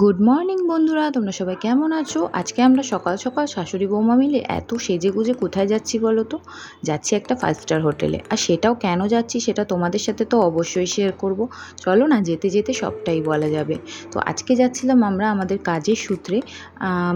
Good morning বন্ধুরা। তোমরা সবাই কেমন আছো? আজকে আমরা সকাল সকাল শাশুড়ি বৌমা মিলে এত সেজে গুজে কোথায় যাচ্ছি বলো তো? যাচ্ছি একটা ফাইভ স্টার হোটেলে আর সেটাও কেন যাচ্ছি সেটা তোমাদের সাথে তো অবশ্যই শেয়ার করব। চলো না, যেতে যেতে সবটাই বলা যাবে। তো আজকে যাচ্ছিলাম আমরা আমাদের কাজের সূত্রে।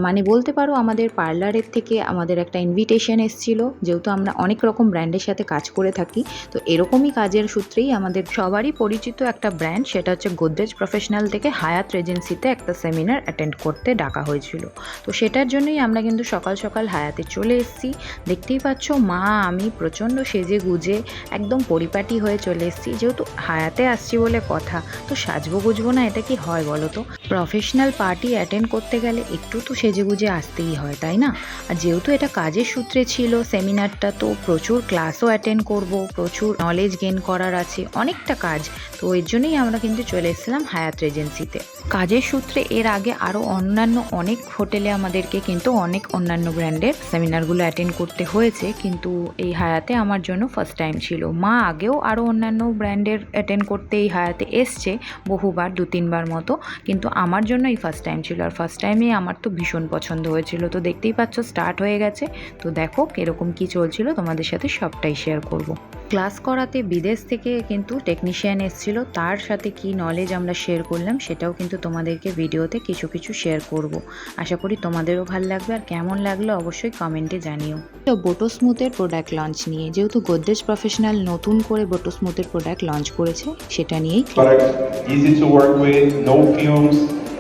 মানে বলতে পারো আমাদের পার্লারের থেকে আমাদের একটা ইনভিটেশন এসেছিল। যেহেতু আমরা অনেক রকম ব্র্যান্ডের সাথে কাজ করে থাকি, তো এরকমই কাজের সূত্রেই আমাদের সবারই পরিচিত একটা ব্র্যান্ড সেটা হচ্ছে গোদরেজ প্রফেশনাল থেকে হায়াত রেজেন্সিতে একটা সেমিনার অ্যাটেন্ড করতে ডাকা হয়েছিল। তো সেটার জন্যই আমরা কিন্তু সকাল সকাল হায়াতে চলে এসেছি। দেখতেই পাচ্ছ, মা, আমি প্রচণ্ড সেজে গুজে একদম পরিপাটি হয়ে চলে এসেছি। যেহেতু হায়াতে আসছি বলে কথা, তো সাজবো গুজবো না, এটা কি হয় বলো তো? প্রফেশনাল পার্টি অ্যাটেন্ড করতে গেলে একটু তো সেজে গুজে আসতেই হয়, তাই না? আর যেহেতু এটা কাজের সূত্রে ছিল সেমিনারটা তো প্রচুর ক্লাসও অ্যাটেন্ড করব, প্রচুর নলেজ গেন করার আছে, অনেকটা কাজ। তো এর জন্যই আমরা কিন্তু চলে এসেছিলাম হায়াত রেজেন্সিতে কাজের সূত্রে এর আগে আরও অন্যান্য অনেক হোটেলে আমাদেরকে কিন্তু অনেক অন্যান্য ব্র্যান্ডের সেমিনারগুলো অ্যাটেন্ড করতে হয়েছে। কিন্তু এই হায়াতে আমার জন্য ফার্স্ট টাইম ছিল। মা আগেও আরও অন্যান্য ব্র্যান্ডের অ্যাটেন্ড করতে এই হায়াতে এসছে, বহুবার, দু, তিনবার মতো। কিন্তু আমার জন্য এই ফার্স্ট টাইম ছিল। আর ফার্স্ট টাইমে আমার তো ভীষণ পছন্দ হয়েছিল। তো দেখতেই পাচ্ছ স্টার্ট হয়ে গেছে। তো দেখো কীরকম কী চলছিল। তোমাদের সাথে সবটাই শেয়ার করব। ক্লাস করাতে বিদেশ থেকে কিন্তু টেকনিশিয়ান এসেছিল তার সাথে কি নলেজ আমরা শেয়ার করলাম সেটাও কিন্তু তোমাদেরকে ভিডিওতে কিছু কিছু শেয়ার করব। আশা করি তোমাদেরও ভালো লাগবে আর কেমন লাগল অবশ্যই কমেন্টে জানিও তো বোটো স্মুথের প্রোডাক্ট লঞ্চ নিয়ে যেহেতু গোদরেজ প্রফেশনাল নতুন করে বোটো স্মুথের প্রোডাক্ট লঞ্চ করেছে সেটা নিয়েই product, easy to work with, no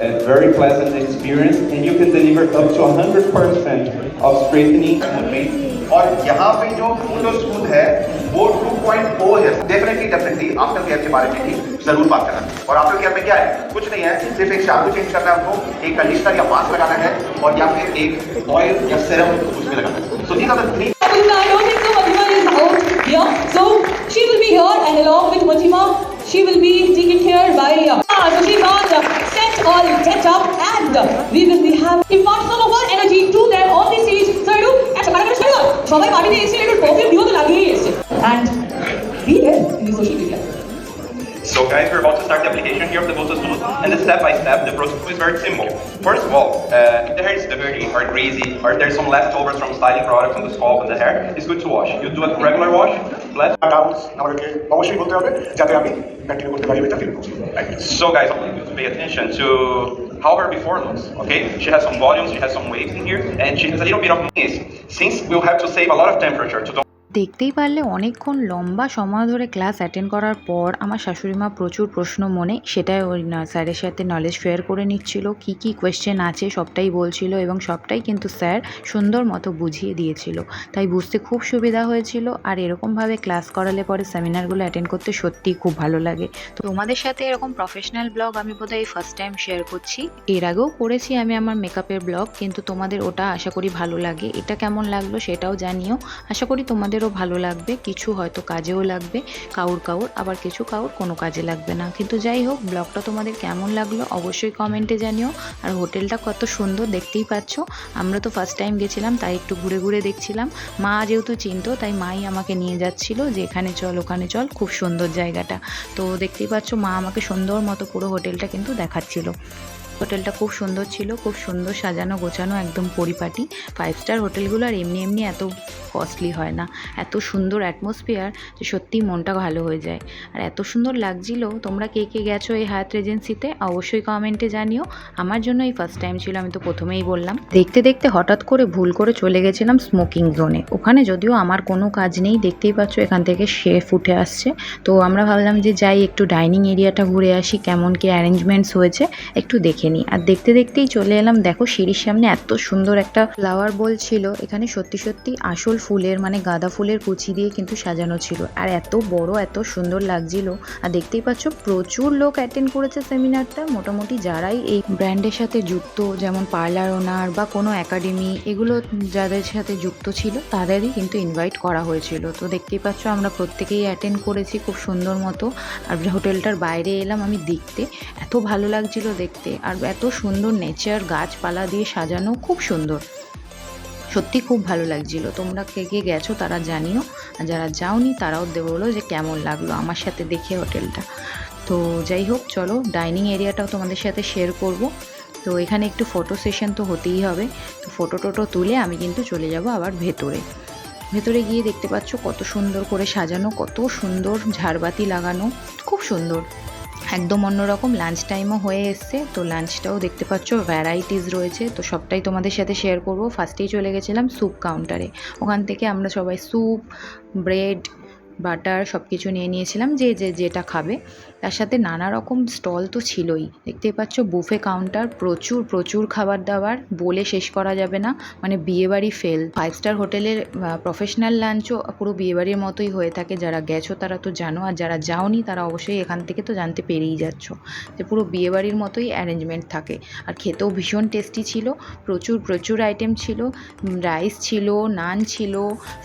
a very pleasant experience, and you can deliver up to 100% of straightening. और यहाँ पे जो जो सूद है वो 2.4 पॉइंट है। डेफिनेटली डेफिनेटली आफ्टर केयर के बारे में भी ज़रूर बात करना। और आफ्टर केयर में क्या है? कुछ नहीं है सिर्फ़ एक शैम्पू चेंज करना है उसको एक कंडीशनर या मास्क लगाना है और या फिर एक ऑयल या सिरम उसमें लगाना है। So these are three She will be taken care by uh, so she got uh, set all set up and uh, we will be have impartial of our energy to them. সবাই পার্টিতে এসে একটু perfume দিও তো লাগিয়েই এসে and be there in the social media. So guys, we're about to start the application here of the Boto Smooth, and the step by step, the process is very simple. First of all, uh, if the hair is dirty or greasy, or there's some leftovers from styling products on the scalp and the hair, it's good to wash. You do a regular wash, let doubts আমাদেরকে অবশ্যই বলতে হবে যাতে আমি continue করতে পারি এটা feel করছি So guys, I want you to pay attention to how her before looks, okay? She has some volumes, she has some waves in here, and she has a little bit of mist. Since we'll have to save a lot of temperature to দেখতেই পারলে অনেকক্ষণ লম্বা সময় ধরে class attend করার পর আমার শাশুড়ি মা প্রচুর প্রশ্ন মনে, সেটাই ওই স্যারের সাথে নলেজ শেয়ার করে নিচ্ছিল, কি কি কোয়েশ্চেন আছে সবটাই বলছিল এবং সবটাই কিন্তু স্যার সুন্দর মতো বুঝিয়ে দিয়েছিল। তাই বুঝতে খুব সুবিধা হয়েছিল আর এরকমভাবে ক্লাস করালে পরে সেমিনারগুলো অ্যাটেন্ড করতে সত্যিই খুব ভালো লাগে। তো তোমাদের সাথে এরকম প্রফেশনাল ব্লগ আমি বোধহয় ফার্স্ট টাইম শেয়ার করছি। এর আগেও করেছি আমি আমার মেকআপের ব্লগ কিন্তু তোমাদের ওটা আশা করি ভালো লাগে। এটা কেমন লাগল সেটাও জানিও। আশা করি তোমাদেরও ভালো লাগবে, কিছু হয়তো কাজেও লাগবে, কাউর কাউর, আবার কিছু কাউর কোনো কাজে লাগবে না। কিন্তু যাই হোক, ব্লগটা তোমাদের কেমন লাগল অবশ্যই কমেন্টে জানিও। আর হোটেলটা কত সুন্দর দেখতেই পাচ্ছ। আমরা তো ফার্স্ট টাইম গেছিলাম, তাই একটু ঘুরে ঘুরে দেখছিলাম। মা যেহেতু চিনতো, তাই মাই আমাকে নিয়ে যাচ্ছিল যে এখানে চল, ওখানে চল, খুব সুন্দর জায়গাটা। তো দেখতেই পাচ্ছ, মা আমাকে সুন্দর মতো পুরো হোটেলটা কিন্তু দেখাচ্ছিল। হোটেলটা খুব সুন্দর ছিল, খুব সুন্দর সাজানো গোছানো, একদম পরিপাটি। ফাইভ স্টার হোটেলগুলো আর এমনি এমনি এত কস্টলি হয় না। এত সুন্দর অ্যাটমসফিয়ার যে সত্যিই মনটা ভালো হয়ে যায়। আর এত সুন্দর লাগছিল, তোমরা কে কে গেছো এই হায়াত রেজেন্সিতে অবশ্যই কমেন্টে জানিও। আমার জন্য এই ফার্স্ট টাইম ছিল, আমি তো প্রথমেই বললাম। দেখতে দেখতে হঠাৎ করে ভুল করে চলে গেছিলাম স্মোকিং জোনে ওখানে যদিও আমার কোনো কাজ নেই, দেখতেই পাচ্ছ এখান থেকে শেফ উঠে আসছে। তো আমরা ভাবলাম যে যাই, একটু ডাইনিং এরিয়াটা ঘুরে আসি, কেমন কি অ্যারেঞ্জমেন্টস হয়েছে, একটু দেখে নিই আর দেখতে দেখতেই চলে এলাম, দেখো সিঁড়ির সামনে এত সুন্দর একটা ফ্লাওয়ার বল ছিল। এখানে সত্যি সত্যি আসল ফুলের মানে গাঁদা ফুলের কুচি দিয়ে কিন্তু সাজানো ছিল। আর এত বড়, এত সুন্দর লাগছিল। আর দেখতেই পাচ্ছ, প্রচুর লোক অ্যাটেন্ড করেছে সেমিনারটা মোটামুটি যারাই এই ব্র্যান্ডের সাথে যুক্ত, যেমন পার্লার ওনার বা কোনো একাডেমি এগুলো যাদের সাথে যুক্ত ছিল, তাদেরই কিন্তু ইনভাইট করা হয়েছিল। তো দেখতেই পাচ্ছ, আমরা প্রত্যেকেই অ্যাটেন্ড করেছি খুব সুন্দর মতো। আর হোটেলটার বাইরে এলাম আমি দেখতে। এত ভালো লাগছিল দেখতে। আর এত সুন্দর নেচার গাছপালা দিয়ে সাজানো, খুব সুন্দর। সত্যি খুব ভালো লাগছিল। তোমরা কে কে গেছো তারা জানিও। আর যারা যাওনি তারাও বলো যে কেমন লাগল আমার সাথে দেখে হোটেলটা। তো যাই হোক, চলো ডাইনিং এরিয়াটাও তোমাদের সাথে শেয়ার করব। তো এখানে একটু ফটো সেশন তো হতেই হবে। তো ফটো টোটো তুলে আমি কিন্তু চলে যাব আবার ভেতরে। ভেতরে গিয়ে দেখতে পাচ্ছ কত সুন্দর করে সাজানো, কত সুন্দর ঝাড়বাতি লাগানো, খুব সুন্দর। একদম অন্যরকম লাঞ্চ টাইমও হয়ে এসছে। তো লাঞ্চটাও দেখতে পাচ্ছ ভ্যারাইটিস রয়েছে। তো সবটাই তোমাদের সাথে শেয়ার করব। ফার্স্টেই চলে গেছিলাম স্যুপ কাউন্টারে ওখান থেকে আমরা সবাই স্যুপ ব্রেড বাটার সব কিছু নিয়ে নিয়েছিলাম, যে যে, যেটা খাবে। তার সাথে নানা রকম স্টল তো ছিলই। দেখতেই পাচ্ছ, বুফে কাউন্টার, প্রচুর প্রচুর খাবার দাবার বলে শেষ করা যাবে না। মানে বিয়েবাড়ি ফেল ফাইভ স্টার হোটেলের প্রফেশনাল লাঞ্চও পুরো বিয়েবাড়ির মতোই হয়ে থাকে। যারা গেছো তারা তো জানো, আর যারা যাওনি তারা অবশ্যই এখান থেকে তো জানতে পেরেই যাচ্ছ। যে পুরো বিয়েবাড়ির মতোই অ্যারেঞ্জমেন্ট থাকে। আর খেতেও ভীষণ টেস্টি ছিল। প্রচুর প্রচুর আইটেম ছিল। রাইস ছিল নান ছিল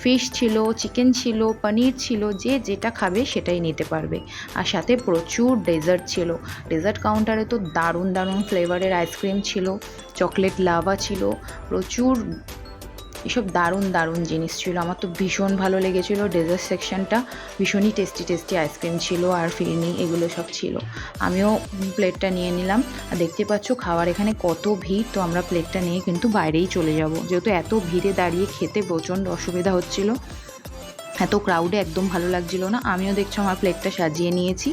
ফিশ ছিল চিকেন ছিল পনির ছিল যে যেটা খাবে সেটাই নিতে পারবে। আর সাথে প্রচুর ডেজার্ট ছিল। ডেজার্ট কাউন্টারে তো দারুণ দারুণ ফ্লেভারের আইসক্রিম ছিল চকলেট লাভা ছিল, প্রচুর এসব দারুণ দারুণ জিনিস ছিল। আমার তো ভীষণ ভালো লেগেছিল ডেজার্ট সেকশনটা ভীষণই টেস্টি টেস্টি আইসক্রিম ছিল আর ফিরনি এগুলো সব ছিল। আমিও প্লেটটা নিয়ে নিলাম। আর দেখতে পাচ্ছ খাওয়ার এখানে কত ভিড়, তো আমরা প্লেটটা নিয়ে কিন্তু বাইরেই চলে যাব। যেহেতু এত ভিড়ে দাঁড়িয়ে খেতে প্রচণ্ড অসুবিধা হচ্ছিল। এত ক্রাউডে একদম ভালো লাগছিল না। আমিও দেখছ আমার প্লেটটা সাজিয়ে নিয়েছি।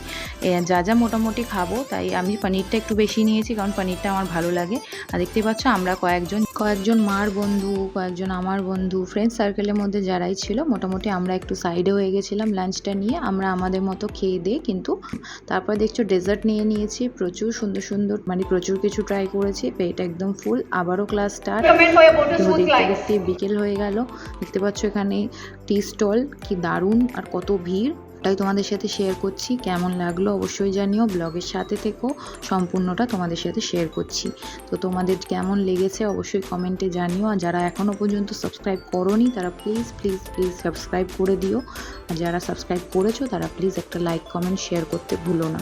যা যা মোটামুটি খাব, তাই আমি পনিরটা একটু বেশি নিয়েছি, কারণ পনিরটা আমার ভালো লাগে। আর দেখতে পাচ্ছ আমরা কয়েকজন কয়েকজন মার বন্ধু, কয়েকজন আমার বন্ধু ফ্রেন্ড সার্কেলের মধ্যে যারাই ছিল, মোটামুটি আমরা একটু সাইডে হয়ে গেছিলাম লাঞ্চটা নিয়ে। আমরা আমাদের মতো খেয়ে দিয়ে কিন্তু তারপর দেখছ ডেজার্ট নিয়ে নিয়েছি, প্রচুর সুন্দর সুন্দর মানে প্রচুর কিছু ট্রাই করেছি, পেট একদম ফুল আবারও ক্লাস স্টার্ট দেখতে দেখতে বিকেল হয়ে গেল, দেখতে পাচ্ছ এখানে টি স্টল কি দারুণ আর কত ভিড়। তাই তোমাদের সাথে শেয়ার করছি। কেমন লাগল অবশ্যই জানিও। ব্লগের সাথে থেকেও সম্পূর্ণটা তোমাদের সাথে শেয়ার করছি। তো তোমাদের কেমন লেগেছে অবশ্যই কমেন্টে জানিও। আর যারা এখনও পর্যন্ত সাবস্ক্রাইব করোনি, তারা প্লিজ প্লিজ প্লিজ সাবস্ক্রাইব করে দিও। আর যারা সাবস্ক্রাইব করেছ, তারা প্লিজ একটা লাইক কমেন্ট শেয়ার করতে ভুলো না।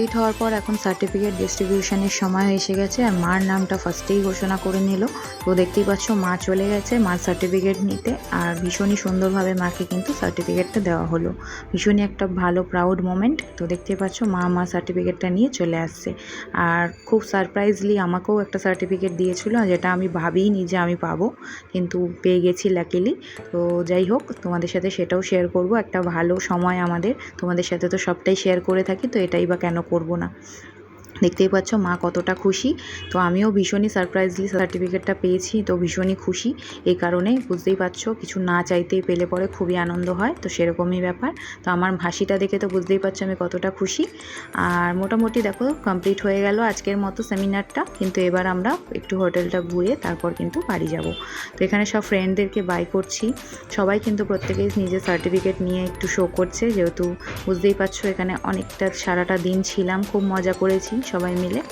কমপ্লিট হওয়ার পর এখন সার্টিফিকেট ডিস্ট্রিবিউশনের সময় এসে গেছে। আর মার নামটা ফার্স্টেই ঘোষণা করে নিল। তো দেখতেই পাচ্ছ, মা চলে গেছে মার সার্টিফিকেট নিতে। আর ভীষণই সুন্দরভাবে মাকে কিন্তু সার্টিফিকেটটা দেওয়া হলো। ভীষণই একটা ভালো প্রাউড মোমেন্ট তো দেখতেই পাচ্ছ, মা আমার সার্টিফিকেটটা নিয়ে চলে আসছে। আর খুব সারপ্রাইজলি আমাকেও একটা সার্টিফিকেট দিয়েছিল, যেটা আমি ভাবিনি যে আমি পাবো। কিন্তু পেয়ে গেছি লাকিলি তো যাই হোক, তোমাদের সাথে সেটাও শেয়ার করব। একটা ভালো সময় আমাদের। তোমাদের সাথে তো সবটাই শেয়ার করে থাকি, তো এটাই বা কেন করব না দেখতেই পাচ্ছ মা কতটা খুশি। তো আমিও ভীষণই সারপ্রাইজলি সার্টিফিকেটটা পেয়েছি, তো ভীষণই খুশি। এই কারণে বুঝতেই পারছ, কিছু না চাইতেই পেলে পরে খুবই আনন্দ হয়, তো সেরকমই ব্যাপার। তো আমার হাসিটা দেখে তো বুঝতেই পারছ আমি কতটা খুশি। আর মোটামুটি দেখো কমপ্লিট হয়ে গেল আজকের মতো সেমিনারটা কিন্তু এবার আমরা একটু হোটেলটা ঘুরে তারপর কিন্তু বাড়ি যাব। তো এখানে সব ফ্রেন্ডদেরকে বাই করছি। সবাই কিন্তু প্রত্যেকেই নিজের সার্টিফিকেট নিয়ে একটু শো করছে। যেহেতু বুঝতেই পারছ এখানে অনেকটা, সারাটা দিন ছিলাম, খুব মজা করেছি। সবাই মিলে।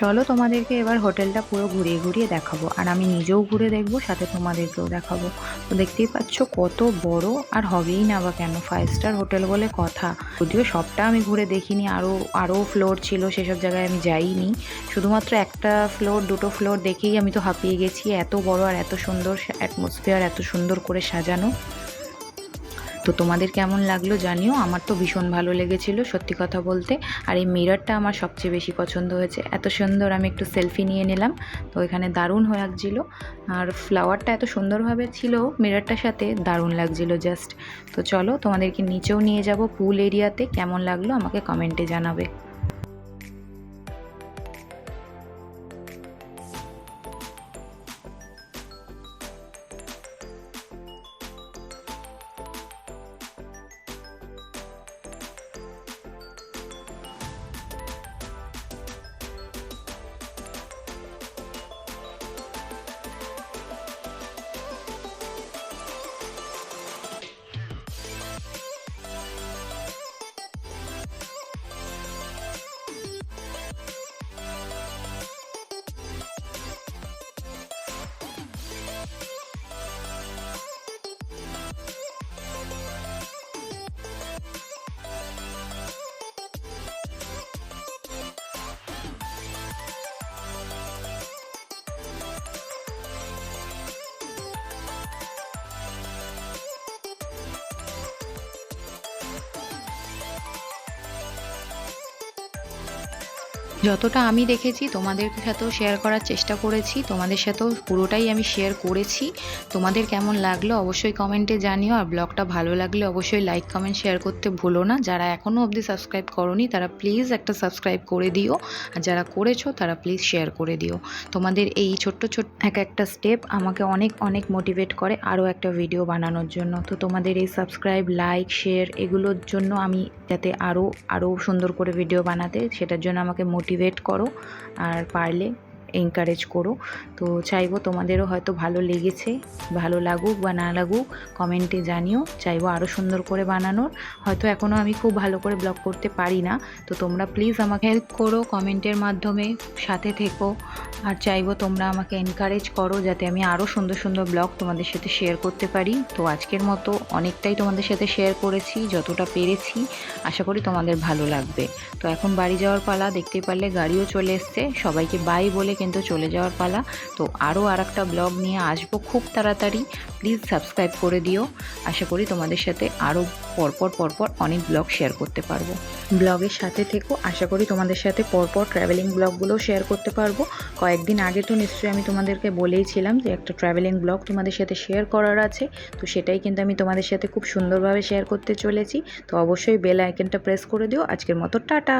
চলো তোমাদেরকে এবার হোটেলটা পুরো ঘুরিয়ে ঘুরিয়ে দেখাবো। আর আমি নিজেও ঘুরে দেখব, সাথে তোমাদেরকেও দেখাবো। তো দেখতেই পাচ্ছ কত বড় আর হবেই না বা কেন? ফাইভ স্টার হোটেল বলে কথা। যদিও সবটা আমি ঘুরে দেখিনি আরও আরও ফ্লোর ছিল, সেসব জায়গায় আমি যাইনি। শুধুমাত্র একটা ফ্লোর দুটো ফ্লোর দেখেই আমি তো হাঁপিয়ে গেছি, এত বড় আর এত সুন্দর অ্যাটমসফিয়ার এত সুন্দর করে সাজানো। তো তোমাদের কেমন লাগল জানিও। আমার তো ভীষণ ভালো লেগেছিল সত্যি কথা বলতে। আর এই মিররটা আমার সবচেয়ে বেশি পছন্দ হয়েছে। এত সুন্দর আমি একটু সেলফি নিয়ে নিলাম। তো এখানে দারুণ হয়ে লাগছিল। আর ফ্লাওয়ারটা এত সুন্দরভাবে ছিল মিররটার সাথে দারুণ লাগছিল জাস্ট তো চলো তোমাদেরকে নিচেও নিয়ে যাব পুল এরিয়াতে কেমন লাগল আমাকে কমেন্টে জানাবে। যতটা আমি দেখেছি, তোমাদের সাথেও শেয়ার করার চেষ্টা করেছি, তোমাদের সাথেও পুরোটাই আমি শেয়ার করেছি। তোমাদের কেমন লাগল অবশ্যই কমেন্টে জানিও, আর ব্লগটা ভালো লাগলে অবশ্যই লাইক কমেন্ট শেয়ার করতে ভুলো না। যারা এখনও অবধি সাবস্ক্রাইব করনি, তারা প্লিজ একটা সাবস্ক্রাইব করে দিও, আর যারা করেছ, তারা প্লিজ শেয়ার করে দিও। তোমাদের এই ছোট্ট ছোট্ট, এক একটা স্টেপ আমাকে অনেক অনেক মোটিভেট করে আরও একটা ভিডিও বানানোর জন্য। তো তোমাদের এই সাবস্ক্রাইব লাইক শেয়ার এগুলোর জন্য আমি যাতে আরও আরও সুন্দর করে ভিডিও বানাতে, সেটার জন্য আমাকে মোটিভেট করো আর পারলে এনকারেজ করো। তো চাইব তোমাদেরও হয়তো ভালো লেগেছে, ভালো লাগুক বা না লাগুক কমেন্টে জানিও। চাইব আরও সুন্দর করে বানানোর। হয়তো এখনও আমি খুব ভালো করে ব্লগ করতে পারি না। তো তোমরা প্লিজ আমাকে হেল্প করো কমেন্টের মাধ্যমে, সাথে থেকো। আর চাইব তোমরা আমাকে এনকারেজ করো যাতে আমি আরও সুন্দর সুন্দর ব্লগ তোমাদের সাথে শেয়ার করতে পারি। তো আজকের মতো অনেকটাই তোমাদের সাথে শেয়ার করেছি, যতটা পেরেছি। আশা করি তোমাদের ভালো লাগবে। তো এখন বাড়ি যাওয়ার পালা, দেখতে পারলে গাড়িও চলে এসছে। সবাইকে বাই বলে কিন্তু চলে যাওয়ার পালা। তো আরও আর একটা ব্লগ নিয়ে আসব খুব তাড়াতাড়ি। প্লিজ সাবস্ক্রাইব করে দিও। আশা করি তোমাদের সাথে আরও পরপর পরপর অনেক ব্লগ শেয়ার করতে পারব। ব্লগের সাথে থেকো। আশা করি তোমাদের সাথে পরপর ট্রাভেলিং ব্লগগুলো শেয়ার করতে পারব। কয়েকদিন আগে তো নিশ্চয়ই আমি তোমাদেরকে বলেইছিলাম যে একটা ট্রাভেলিং ব্লগ তোমাদের সাথে শেয়ার করার আছে। তো সেটাই কিন্তু আমি তোমাদের সাথে খুব সুন্দরভাবে শেয়ার করতে চলেছি। তো অবশ্যই বেল আইকনটা প্রেস করে দিও। আজকের মতো টাটা।